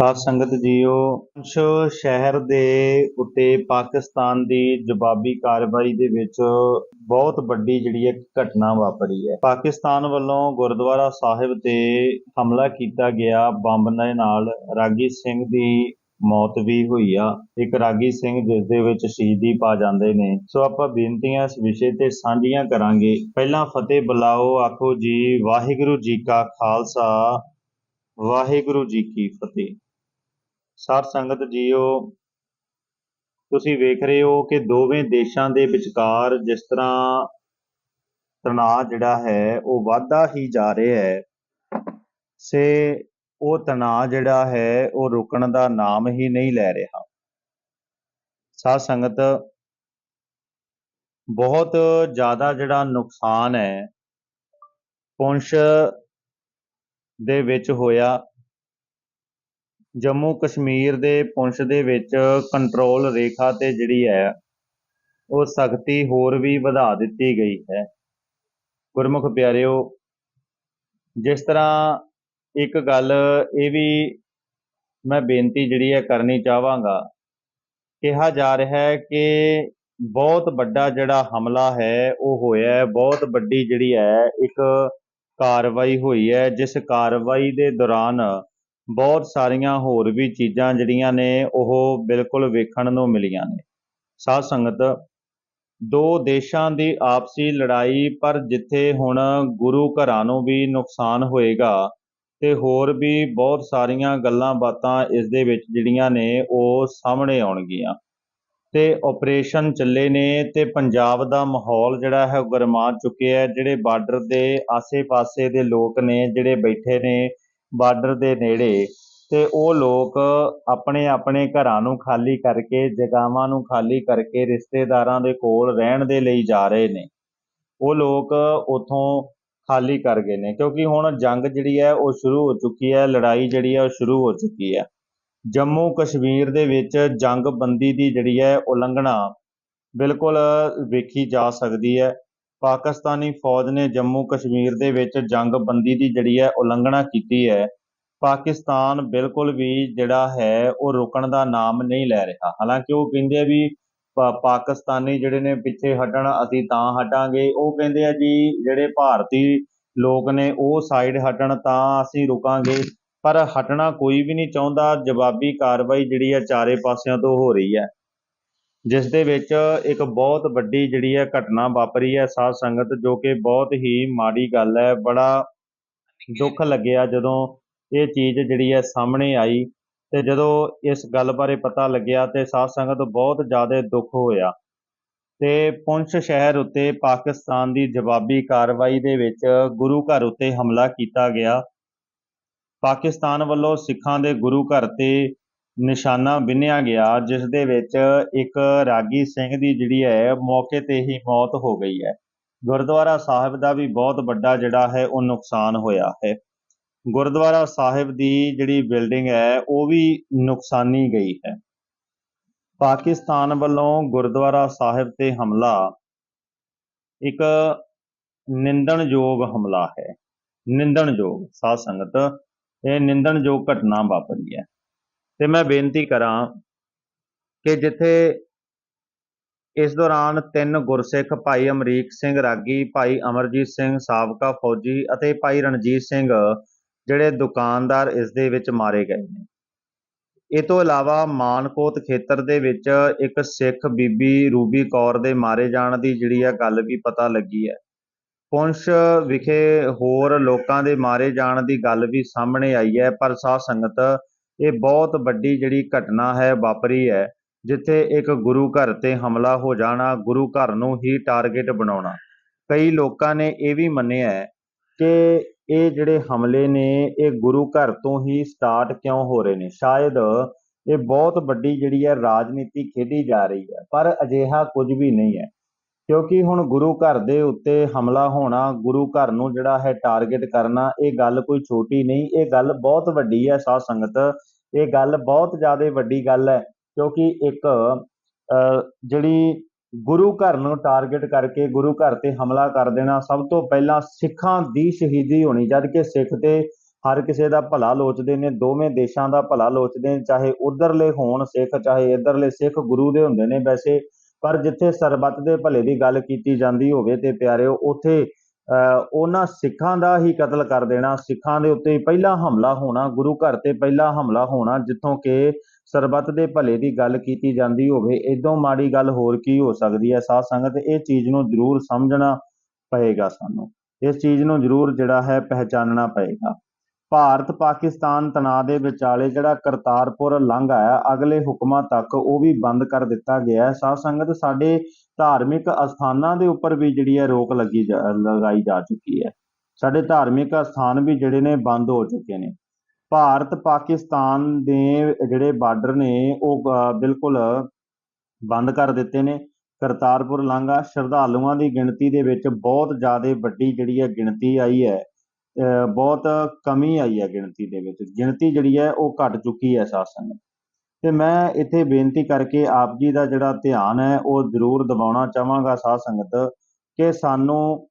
ਸਾਧ ਸੰਗਤ ਜੀਓ ਪੁੰਛ ਸ਼ਹਿਰ ਦੇ ਉੱਤੇ ਪਾਕਿਸਤਾਨ ਦੀ ਜਵਾਬੀ ਕਾਰਵਾਈ ਦੇ ਵਿੱਚ ਬਹੁਤ ਵੱਡੀ ਜਿਹੜੀ ਇੱਕ ਘਟਨਾ ਵਾਪਰੀ ਹੈ। ਪਾਕਿਸਤਾਨ ਵੱਲੋਂ ਗੁਰਦੁਆਰਾ ਸਾਹਿਬ ਤੇ ਹਮਲਾ ਕੀਤਾ ਗਿਆ। ਬੰਬ ਦੇ ਨਾਲ ਰਾਗੀ ਸਿੰਘ ਦੀ ਮੌਤ ਵੀ ਹੋਈ ਆ। ਇੱਕ ਰਾਗੀ ਸਿੰਘ ਜਿਸ ਦੇ ਵਿੱਚ ਸ਼ਹੀਦੀ ਪਾ ਜਾਂਦੇ ਨੇ। ਸੋ ਆਪਾਂ ਬੇਨਤੀਆਂ ਇਸ ਵਿਸ਼ੇ ਤੇ ਸਾਂਝੀਆਂ ਕਰਾਂਗੇ। ਪਹਿਲਾਂ ਫਤਿਹ ਬੁਲਾਓ, ਆਖੋ ਜੀ, ਵਾਹਿਗੁਰੂ ਜੀ ਕਾ ਖਾਲਸਾ, ਵਾਹਿਗੁਰੂ ਜੀ ਕੀ ਫਤਿਹ। ਸਾਧ ਸੰਗਤ ਜੀਓ, ਤੁਸੀਂ ਵੇਖ ਰਹੇ ਹੋ ਕਿ ਦੋਵੇਂ ਦੇਸ਼ਾਂ ਦੇ ਵਿਚਕਾਰ ਜਿਸ ਤਰ੍ਹਾਂ ਤਣਾਅ ਜਿਹੜਾ ਹੈ, ਉਹ ਵਾਧਾ ਹੀ ਜਾ ਰਿਹਾ ਹੈ। ਸੇ ਉਹ ਤਣਾਅ ਜਿਹੜਾ ਹੈ, ਉਹ ਰੁਕਣ ਦਾ ਨਾਮ ਹੀ ਨਹੀਂ ਲੈ ਰਿਹਾ। ਸਾਧ ਸੰਗਤ, ਬਹੁਤ ਜ਼ਿਆਦਾ ਜਿਹੜਾ ਨੁਕਸਾਨ ਹੈ ਪੁੰਸ਼ ਦੇ ਵਿੱਚ ਹੋਇਆ ਜੰਮੂ ਕਸ਼ਮੀਰ ਦੇ ਪੁੰਛ ਦੇ ਵਿੱਚ ਕੰਟਰੋਲ ਰੇਖਾ ਤੇ ਜਿਹੜੀ ਹੈ, ਉਹ ਸਖਤੀ ਹੋਰ ਵੀ ਵਧਾ ਦਿੱਤੀ ਗਈ ਹੈ। ਗੁਰਮੁਖ ਪਿਆਰਿਓ, ਜਿਸ ਤਰ੍ਹਾਂ ਇੱਕ ਗੱਲ ਇਹ ਵੀ ਮੈਂ ਬੇਨਤੀ ਜਿਹੜੀ ਹੈ ਕਰਨੀ ਚਾਹਾਂਗਾ, ਕਿਹਾ ਜਾ ਰਿਹਾ ਹੈ ਕਿ ਬਹੁਤ ਵੱਡਾ ਜਿਹੜਾ ਹਮਲਾ ਹੈ, ਉਹ ਹੋਇਆ ਹੈ, ਬਹੁਤ ਵੱਡੀ ਜਿਹੜੀ ਹੈ ਇੱਕ ਕਾਰਵਾਈ ਹੋਈ ਹੈ, ਜਿਸ ਕਾਰਵਾਈ ਦੇ ਦੌਰਾਨ ਬਹੁਤ ਸਾਰੀਆਂ ਹੋਰ ਵੀ ਚੀਜ਼ਾਂ ਜਿਹੜੀਆਂ ਨੇ, ਉਹ ਬਿਲਕੁਲ ਵੇਖਣ ਨੂੰ ਮਿਲੀਆਂ ਨੇ। ਸਾਧ ਸੰਗਤ, ਦੋ ਦੇਸ਼ਾਂ ਦੀ ਆਪਸੀ ਲੜਾਈ, ਪਰ ਜਿੱਥੇ ਹੁਣ ਗੁਰੂ ਘਰਾਂ ਨੂੰ ਵੀ ਨੁਕਸਾਨ ਹੋਏਗਾ, ਤੇ ਹੋਰ ਵੀ ਬਹੁਤ ਸਾਰੀਆਂ ਗੱਲਾਂ ਬਾਤਾਂ ਇਸ ਦੇ ਵਿੱਚ ਜਿਹੜੀਆਂ ਨੇ, ਉਹ ਸਾਹਮਣੇ ਆਉਣਗੀਆਂ। ਤੇ ਆਪਰੇਸ਼ਨ ਚੱਲੇ ਨੇ, ਤੇ ਪੰਜਾਬ ਦਾ ਮਾਹੌਲ ਜਿਹੜਾ ਹੈ ਗਰਮਾ ਚੁੱਕਿਆ ਹੈ, ਜਿਹੜੇ ਬਾਰਡਰ ਦੇ ਆਸੇ-ਪਾਸੇ ਦੇ ਲੋਕ ਨੇ, ਜਿਹੜੇ ਬੈਠੇ ਨੇ ਬਾਰਡਰ ਦੇ ਨੇੜੇ ਤੇ ਉਹ ਲੋਕ ਆਪਣੇ ਆਪਣੇ ਘਰਾਂ ਨੂੰ ਖਾਲੀ ਕਰਕੇ ਜਗਾਵਾਂ ਨੂੰ ਖਾਲੀ ਕਰਕੇ ਰਿਸ਼ਤੇਦਾਰਾਂ ਦੇ ਕੋਲ ਰਹਿਣ ਦੇ ਲਈ ਜਾ ਰਹੇ ਨੇ। ਉਹ ਲੋਕ ਉਥੋਂ ਖਾਲੀ ਕਰ ਗਏ ਨੇ, ਕਿਉਂਕਿ ਹੁਣ ਜੰਗ ਜਿਹੜੀ ਹੈ ਉਹ ਸ਼ੁਰੂ ਹੋ ਚੁੱਕੀ ਹੈ, ਲੜਾਈ ਜਿਹੜੀ ਹੈ ਉਹ ਸ਼ੁਰੂ ਹੋ ਚੁੱਕੀ ਹੈ। ਜੰਮੂ ਕਸ਼ਮੀਰ ਦੇ ਵਿੱਚ ਜੰਗਬੰਦੀ ਦੀ ਜਿਹੜੀ ਹੈ ਉਲੰਘਣਾ ਬਿਲਕੁਲ ਵੇਖੀ ਜਾ ਸਕਦੀ ਹੈ। ਪਾਕਿਸਤਾਨੀ ਫੌਜ ਨੇ ਜੰਮੂ ਕਸ਼ਮੀਰ ਦੇ ਵਿੱਚ ਜੰਗਬੰਦੀ ਦੀ ਜਿਹੜੀ ਹੈ ਉਲੰਘਣਾ ਕੀਤੀ ਹੈ। ਪਾਕਿਸਤਾਨ ਬਿਲਕੁਲ ਵੀ ਜਿਹੜਾ ਹੈ ਉਹ ਰੁਕਣ ਦਾ ਨਾਮ ਨਹੀਂ ਲੈ ਰਿਹਾ। ਹਾਲਾਂਕਿ ਉਹ ਕਹਿੰਦੇ ਆ ਵੀ ਪਾਕਿਸਤਾਨੀ ਜਿਹੜੇ ਨੇ ਪਿੱਛੇ ਹਟਣ, ਅਸੀਂ ਤਾਂ ਹਟਾਂਗੇ। ਉਹ ਕਹਿੰਦੇ ਆ ਜੀ, ਜਿਹੜੇ ਭਾਰਤੀ ਲੋਕ ਨੇ ਉਹ ਸਾਈਡ ਹਟਣ, ਤਾਂ ਅਸੀਂ ਰੁਕਾਂਗੇ। ਪਰ ਹਟਣਾ ਕੋਈ ਵੀ ਨਹੀਂ ਚਾਹੁੰਦਾ। ਜਵਾਬੀ ਕਾਰਵਾਈ ਜਿਹੜੀ ਹੈ ਚਾਰੇ ਪਾਸਿਆਂ ਤੋਂ ਹੋ ਰਹੀ ਹੈ। ਜਿਸ ਦੇ ਵਿੱਚ ਇੱਕ ਬਹੁਤ ਵੱਡੀ ਜਿਹੜੀ ਹੈ ਘਟਨਾ ਵਾਪਰੀ ਹੈ ਸਾਧ ਸੰਗਤ, ਜੋ ਕਿ ਬਹੁਤ ਹੀ ਮਾੜੀ ਗੱਲ ਹੈ। ਬੜਾ ਦੁੱਖ ਲੱਗਿਆ ਜਦੋਂ ਇਹ ਚੀਜ਼ ਜਿਹੜੀ ਹੈ ਸਾਹਮਣੇ ਆਈ ਤੇ ਜਦੋਂ ਇਸ ਗੱਲ ਬਾਰੇ ਪਤਾ ਲੱਗਿਆ ਤੇ ਸਾਧ ਸੰਗਤ ਬਹੁਤ ਜ਼ਿਆਦਾ ਦੁੱਖ ਹੋਇਆ। ਤੇ ਪੁੰਛ ਸ਼ਹਿਰ ਉੱਤੇ ਪਾਕਿਸਤਾਨ ਦੀ ਜਵਾਬੀ ਕਾਰਵਾਈ ਦੇ ਵਿੱਚ ਗੁਰੂ ਘਰ ਉੱਤੇ ਹਮਲਾ ਕੀਤਾ ਗਿਆ। ਪਾਕਿਸਤਾਨ ਵੱਲੋਂ ਸਿੱਖਾਂ ਦੇ ਗੁਰੂ ਘਰ ਤੇ ਨਿਸ਼ਾਨਾ ਬਿੰਨਿਆ ਗਿਆ, ਜਿਸ ਦੇ ਵਿੱਚ ਇੱਕ ਰਾਗੀ ਸਿੰਘ ਦੀ ਜਿਹੜੀ ਹੈ, ਮੌਕੇ ਤੇ ਹੀ ਮੌਤ ਹੋ ਗਈ ਹੈ। ਗੁਰਦੁਆਰਾ ਸਾਹਿਬ ਦਾ ਵੀ ਬਹੁਤ ਵੱਡਾ ਜਿਹੜਾ ਹੈ, ਉਹ ਨੁਕਸਾਨ ਹੋਇਆ ਹੈ। ਗੁਰਦੁਆਰਾ ਸਾਹਿਬ ਦੀ ਜਿਹੜੀ ਬਿਲਡਿੰਗ ਹੈ, ਉਹ ਵੀ ਨੁਕਸਾਨੀ ਗਈ ਹੈ। ਪਾਕਿਸਤਾਨ ਵੱਲੋਂ ਗੁਰਦੁਆਰਾ ਸਾਹਿਬ ਤੇ ਹਮਲਾ ਇੱਕ ਨਿੰਦਣਯੋਗ ਹਮਲਾ ਹੈ। ਨਿੰਦਣਯੋਗ, ਸਾਧ ਸੰਗਤ, ਇਹ ਨਿੰਦਣਯੋਗ ਘਟਨਾ ਵਾਪਰੀ ਹੈ। ਤੇ ਮੈਂ ਬੇਨਤੀ ਕਰਾਂ ਕਿ ਜਿੱਥੇ ਇਸ ਦੌਰਾਨ ਤਿੰਨ ਗੁਰਸਿੱਖ ਭਾਈ ਅਮਰੀਕ ਸਿੰਘ ਰਾਗੀ, ਭਾਈ ਅਮਰਜੀਤ ਸਿੰਘ ਸਾਬਕਾ ਫੌਜੀ ਅਤੇ ਭਾਈ ਰਣਜੀਤ ਸਿੰਘ, ਜਿਹੜੇ ਦੁਕਾਨਦਾਰ ਇਸ ਦੇ ਵਿੱਚ ਮਾਰੇ ਗਏ ਨੇ। ਇਹ ਤੋਂ ਇਲਾਵਾ ਮਾਨਕੋਟ ਖੇਤਰ ਦੇ ਵਿੱਚ ਇੱਕ ਸਿੱਖ ਬੀਬੀ ਰੂਬੀ ਕੌਰ ਦੇ ਮਾਰੇ ਜਾਣ ਦੀ ਜਿਹੜੀ ਆ ਗੱਲ ਵੀ ਪਤਾ ਲੱਗੀ ਹੈ। ਪੁੰਛ ਵਿਖੇ ਹੋਰ ਲੋਕਾਂ ਦੇ ਮਾਰੇ ਜਾਣ ਦੀ ਗੱਲ ਵੀ ਸਾਹਮਣੇ ਆਈ ਹੈ, ਪਰ ਸਾਧ ਸੰਗਤ ਇਹ ਬਹੁਤ ਵੱਡੀ ਜਿਹੜੀ ਘਟਨਾ ਹੈ, ਵਾਪਰੀ ਹੈ, ਜਿੱਥੇ ਇੱਕ ਗੁਰੂ ਘਰ ਤੇ ਹਮਲਾ ਹੋ ਜਾਣਾ, ਗੁਰੂ ਘਰ ਨੂੰ ਹੀ ਟਾਰਗੇਟ ਬਣਾਉਣਾ। ਕਈ ਲੋਕਾਂ ਨੇ ਇਹ ਵੀ ਮੰਨਿਆ ਹੈ ਕਿ ਇਹ ਜਿਹੜੇ ਹਮਲੇ ਨੇ, ਇਹ ਗੁਰੂ ਘਰ ਤੋਂ ਹੀ ਸਟਾਰਟ ਕਿਉਂ ਹੋ ਰਹੇ ਨੇ? ਸ਼ਾਇਦ ਇਹ ਬਹੁਤ ਵੱਡੀ ਜਿਹੜੀ ਹੈ, ਰਾਜਨੀਤੀ ਖੇਡੀ ਜਾ ਰਹੀ ਹੈ, ਪਰ ਅਜਿਹਾ ਕੁਝ ਵੀ ਨਹੀਂ ਹੈ। ਕਿਉਂਕਿ ਹੁਣ ਗੁਰੂ ਘਰ ਦੇ ਉੱਤੇ ਹਮਲਾ ਹੋਣਾ, ਗੁਰੂ ਘਰ ਨੂੰ ਜਿਹੜਾ ਹੈ ਟਾਰਗੇਟ ਕਰਨਾ, ਇਹ ਗੱਲ ਕੋਈ ਛੋਟੀ ਨਹੀਂ, ਇਹ ਗੱਲ ਬਹੁਤ ਵੱਡੀ ਹੈ ਸਾਧ ਸੰਗਤ। ਇਹ ਗੱਲ ਬਹੁਤ ਜ਼ਿਆਦਾ ਵੱਡੀ ਗੱਲ ਹੈ ਕਿਉਂਕਿ ਇੱਕ ਜਿਹੜੀ ਗੁਰੂ ਘਰ ਨੂੰ ਟਾਰਗੇਟ ਕਰਕੇ ਗੁਰੂ ਘਰ ਤੇ ਹਮਲਾ ਕਰ ਦੇਣਾ ਸਭ ਤੋਂ ਪਹਿਲਾਂ ਸਿੱਖਾਂ ਦੀ ਸ਼ਹੀਦੀ ਹੋਣੀ, ਜਦ ਕਿ ਸਿੱਖ ਤੇ ਹਰ ਕਿਸੇ ਦਾ ਭਲਾ ਲੋਚਦੇ ਨੇ, ਦੋਵੇਂ ਦੇਸ਼ਾਂ ਦਾ ਭਲਾ ਲੋਚਦੇ ਨੇ, ਚਾਹੇ ਉਧਰਲੇ ਹੋਣ ਸਿੱਖ, ਚਾਹੇ ਇਧਰਲੇ ਸਿੱਖ ਗੁਰੂ ਦੇ ਹੁੰਦੇ ਨੇ ਵੈਸੇ। ਪਰ ਜਿੱਥੇ ਸਰਬੱਤ ਦੇ ਭਲੇ ਦੀ ਗੱਲ ਕੀਤੀ ਜਾਂਦੀ ਹੋਵੇ ਤੇ ਪਿਆਰਿਓ ਉੱਥੇ ਅਹ, ਉਹਨਾਂ ਸਿੱਖਾਂ ਦਾ ਹੀ ਕਤਲ ਕਰ ਦੇਣਾ ਸਿੱਖਾਂ ਦੇ ਉੱਤੇ ਪਹਿਲਾ ਹਮਲਾ ਹੋਣਾ ਗੁਰੂ ਘਰ ਤੇ ਪਹਿਲਾ ਹਮਲਾ ਹੋਣਾ ਜਿੱਥੋਂ ਕਿ ਸਰਬੱਤ ਦੇ ਭਲੇ ਦੀ ਗੱਲ ਕੀਤੀ ਜਾਂਦੀ ਹੋਵੇ ਇਦੋਂ ਮਾੜੀ ਗੱਲ ਹੋਰ ਕੀ ਹੋ ਸਕਦੀ ਹੈ? ਸਾਧ ਸੰਗਤ ਇਹ ਚੀਜ਼ ਨੂੰ ਜ਼ਰੂਰ ਸਮਝਣਾ ਪਏਗਾ ਸਾਨੂੰ। ਇਸ ਚੀਜ਼ ਨੂੰ ਜ਼ਰੂਰ ਜਿਹੜਾ ਹੈ ਪਹਿਚਾਨਣਾ ਪਏਗਾ। ਭਾਰਤ ਪਾਕਿਸਤਾਨ ਤਣਾਅ ਦੇ ਵਿਚਾਲੇ ਜਿਹੜਾ ਕਰਤਾਰਪੁਰ ਲਾਂਘਾ ਹੈ ਅਗਲੇ ਹੁਕਮਾਂ ਤੱਕ ਉਹ ਵੀ ਬੰਦ ਕਰ ਦਿੱਤਾ ਗਿਆ ਹੈ। ਸਾਧ ਸੰਗਤ, ਸਾਡੇ ਧਾਰਮਿਕ ਅਸਥਾਨਾਂ ਦੇ ਉੱਪਰ ਵੀ ਜਿਹੜੀ ਹੈ ਰੋਕ ਲੱਗੀ ਜਾ- ਲਗਾਈ ਜਾ ਚੁੱਕੀ ਹੈ। ਸਾਡੇ ਧਾਰਮਿਕ ਅਸਥਾਨ ਵੀ ਜਿਹੜੇ ਨੇ ਬੰਦ ਹੋ ਚੁੱਕੇ ਨੇ। ਭਾਰਤ ਪਾਕਿਸਤਾਨ ਦੇ ਜਿਹੜੇ ਬਾਰਡਰ ਨੇ, ਉਹ ਬਿਲਕੁਲ ਬੰਦ ਕਰ ਦਿੱਤੇ ਨੇ। ਕਰਤਾਰਪੁਰ ਲਾਂਘਾ ਸ਼ਰਧਾਲੂਆਂ ਦੀ ਗਿਣਤੀ ਦੇ ਵਿੱਚ ਬਹੁਤ ਜ਼ਿਆਦਾ ਵੱਡੀ ਜਿਹੜੀ ਹੈ ਗਿਣਤੀ ਆਈ ਹੈ। ਬਹੁਤ ਕਮੀ ਆਈ ਹੈ ਗਿਣਤੀ ਦੇ ਵਿੱਚ। ਗਿਣਤੀ ਜਿਹੜੀ ਹੈ ਉਹ ਘਟ ਚੁੱਕੀ ਹੈ ਸਾਧ ਸੰਗਤ ਤੇ ਮੈਂ ਇੱਥੇ ਬੇਨਤੀ ਕਰਕੇ ਆਪ ਜੀ ਦਾ ਜਿਹੜਾ ਧਿਆਨ ਹੈ, ਉਹ ਜ਼ਰੂਰ ਦਿਵਾਉਣਾ ਚਾਹਾਂਗਾ ਸਾਧ ਸੰਗਤ, ਕਿ ਸਾਨੂੰ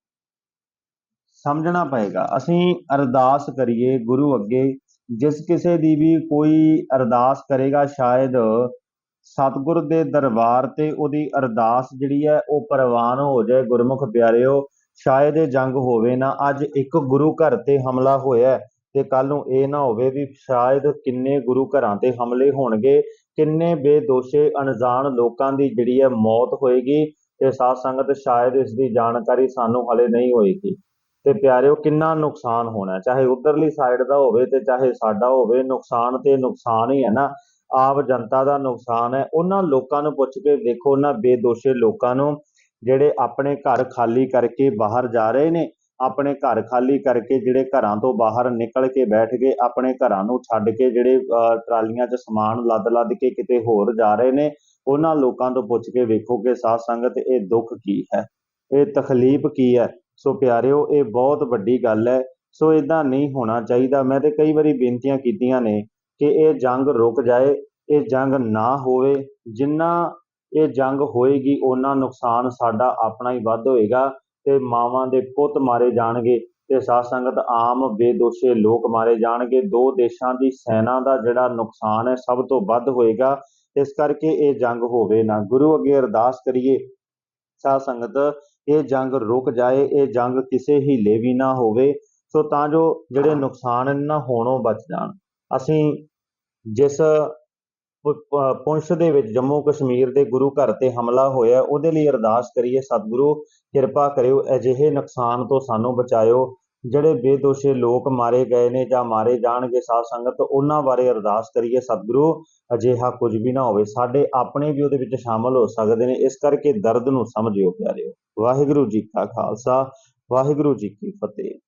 ਸਮਝਣਾ ਪਏਗਾ। ਅਸੀਂ ਅਰਦਾਸ ਕਰੀਏ ਗੁਰੂ ਅੱਗੇ। ਜਿਸ ਕਿਸੇ ਦੀ ਵੀ ਕੋਈ ਅਰਦਾਸ ਕਰੇਗਾ, ਸ਼ਾਇਦ ਸਤਿਗੁਰ ਦੇ ਦਰਬਾਰ ਤੇ ਉਹਦੀ ਅਰਦਾਸ ਜਿਹੜੀ ਹੈ, ਉਹ ਪ੍ਰਵਾਨ ਹੋ ਜਾਏ। ਗੁਰਮੁਖ ਪਿਆਰਿਓ ਸ਼ਾਇਦ ਇਹ ਜੰਗ ਹੋਵੇ ਨਾ, ਅੱਜ ਇੱਕ ਗੁਰੂ ਘਰ ਤੇ ਹਮਲਾ ਹੋਇਆ ਤੇ ਕੱਲ ਨੂੰ ਇਹ ਨਾ ਹੋਵੇ ਵੀ ਸ਼ਾਇਦ ਕਿੰਨੇ ਗੁਰੂ ਘਰਾਂ ਤੇ ਹਮਲੇ ਹੋਣਗੇ, ਕਿੰਨੇ ਬੇਦੋਸ਼ੇ, ਅਣਜਾਣ ਲੋਕਾਂ ਦੀ ਜਿਹੜੀ ਹੈ ਮੌਤ ਹੋਏਗੀ ਤੇ ਸਾਧ ਸੰਗਤ ਸ਼ਾਇਦ ਇਸ ਦੀ ਜਾਣਕਾਰੀ ਸਾਨੂੰ ਹਲੇ ਨਹੀਂ ਹੋਏਗੀ। ਤੇ ਪਿਆਰਿਓ, ਕਿੰਨਾ ਨੁਕਸਾਨ ਹੋਣਾ, ਚਾਹੇ ਉਧਰਲੀ ਸਾਈਡ ਦਾ ਹੋਵੇ ਤੇ ਚਾਹੇ ਸਾਡਾ ਹੋਵੇ, ਨੁਕਸਾਨ ਤੇ ਨੁਕਸਾਨ ਹੀ ਹੈ ਨਾ ਆਪ ਜਨਤਾ ਦਾ ਨੁਕਸਾਨ ਹੈ। ਉਹਨਾਂ ਲੋਕਾਂ ਨੂੰ ਪੁੱਛ ਕੇ ਦੇਖੋ ਉਹਨਾਂ ਬੇਦੋਸ਼ੇ ਲੋਕਾਂ ਨੂੰ ਜਿਹੜੇ ਆਪਣੇ ਘਰ ਖਾਲੀ ਕਰਕੇ ਬਾਹਰ ਜਾ ਰਹੇ ਨੇ, ਆਪਣੇ ਘਰ ਖਾਲੀ ਕਰਕੇ ਜਿਹੜੇ ਘਰਾਂ ਤੋਂ ਬਾਹਰ ਨਿਕਲ ਕੇ ਬੈਠ ਗਏ ਆਪਣੇ ਘਰਾਂ ਨੂੰ ਛੱਡ ਕੇ ਜਿਹੜੇ ਟਰਾਲੀਆਂ 'ਚ ਸਮਾਨ ਲੱਦ-ਲੱਦ ਕੇ ਕਿਤੇ ਹੋਰ ਜਾ ਰਹੇ ਨੇ, ਉਹਨਾਂ ਲੋਕਾਂ ਤੋਂ ਪੁੱਛ ਕੇ ਵੇਖੋ ਕਿ ਸਾਧ ਸੰਗਤ ਇਹ ਦੁੱਖ ਕੀ ਹੈ, ਇਹ ਤਕਲੀਫ ਕੀ ਹੈ। ਸੋ ਪਿਆਰਿਓ, ਇਹ ਬਹੁਤ ਵੱਡੀ ਗੱਲ ਹੈ। ਸੋ ਇਦਾਂ ਨਹੀਂ ਹੋਣਾ ਚਾਹੀਦਾ। ਮੈਂ ਤੇ ਕਈ ਵਾਰੀ ਬੇਨਤੀਆਂ ਕੀਤੀਆਂ ਨੇ ਕਿ ਇਹ ਜੰਗ ਰੁਕ ਜਾਏ, ਇਹ ਜੰਗ ਨਾ ਹੋਵੇ। ਜਿੰਨਾ ਇਹ ਜੰਗ ਹੋਏਗੀ ਉਹਨਾਂ ਨੁਕਸਾਨ ਸਾਡਾ ਆਪਣਾ ਹੀ ਵੱਧ ਹੋਏਗਾ ਤੇ ਮਾਵਾਂ ਦੇ ਪੁੱਤ ਮਾਰੇ ਜਾਣਗੇ ਤੇ ਸਾਧ ਸੰਗਤ ਆਮ ਬੇਦੋਸ਼ੇ ਲੋਕ ਮਾਰੇ ਜਾਣਗੇ। ਦੋ ਦੇਸ਼ਾਂ ਦੀ ਸੈਨਾ ਦਾ ਜਿਹੜਾ ਨੁਕਸਾਨ ਹੈ, ਸਭ ਤੋਂ ਵੱਧ ਹੋਏਗਾ। ਇਸ ਕਰਕੇ ਇਹ ਜੰਗ ਹੋਵੇ ਨਾ। ਗੁਰੂ ਅੱਗੇ ਅਰਦਾਸ ਕਰੀਏ, ਸਾਧ ਸੰਗਤ, ਇਹ ਜੰਗ ਰੁਕ ਜਾਏ, ਇਹ ਜੰਗ ਕਿਸੇ ਹੀਲੇ ਵੀ ਨਾ ਹੋਵੇ, ਸੋ ਤਾਂ ਜੋ ਜਿਹੜੇ ਨੁਕਸਾਨ ਨਾ ਹੋਣੋਂ ਬਚ ਜਾਣ। ਅਸੀਂ ਜਿਸ ਪੁੰਛ ਦੇ ਵਿੱਚ ਜੰਮੂ ਕਸ਼ਮੀਰ ਦੇ ਗੁਰੂ ਘਰ ਤੇ ਹਮਲਾ ਹੋਇਆ। ਉਹਦੇ ਲਈ ਅਰਦਾਸ ਕਰੀਏ, ਸਤਿਗੁਰੂ, ਕਿਰਪਾ ਕਰਿਓ, ਅਜਿਹੇ ਨੁਕਸਾਨ ਤੋਂ ਸਾਨੂੰ ਬਚਾਇਓ, ਜਿਹੜੇ ਬੇਦੋਸ਼ੇ ਲੋਕ ਮਾਰੇ ਗਏ ਨੇ ਜਾਂ ਮਾਰੇ ਜਾਣਗੇ ਸਾਧ ਸੰਗਤ, ਉਹਨਾਂ ਬਾਰੇ ਅਰਦਾਸ ਕਰੀਏ, ਸਤਿਗੁਰੂ, ਅਜਿਹਾ ਕੁਝ ਵੀ ਨਾ ਹੋਵੇ। ਸਾਡੇ ਆਪਣੇ ਵੀ ਉਹਦੇ ਵਿੱਚ ਸ਼ਾਮਲ ਹੋ ਸਕਦੇ ਨੇ। ਇਸ ਕਰਕੇ ਦਰਦ ਨੂੰ ਸਮਝਿਓ, ਪਿਆਰਿਓ। ਵਾਹਿਗੁਰੂ ਜੀ ਕਾ ਖਾਲਸਾ, ਵਾਹਿਗੁਰੂ ਜੀ ਕੀ ਫਤਿਹ।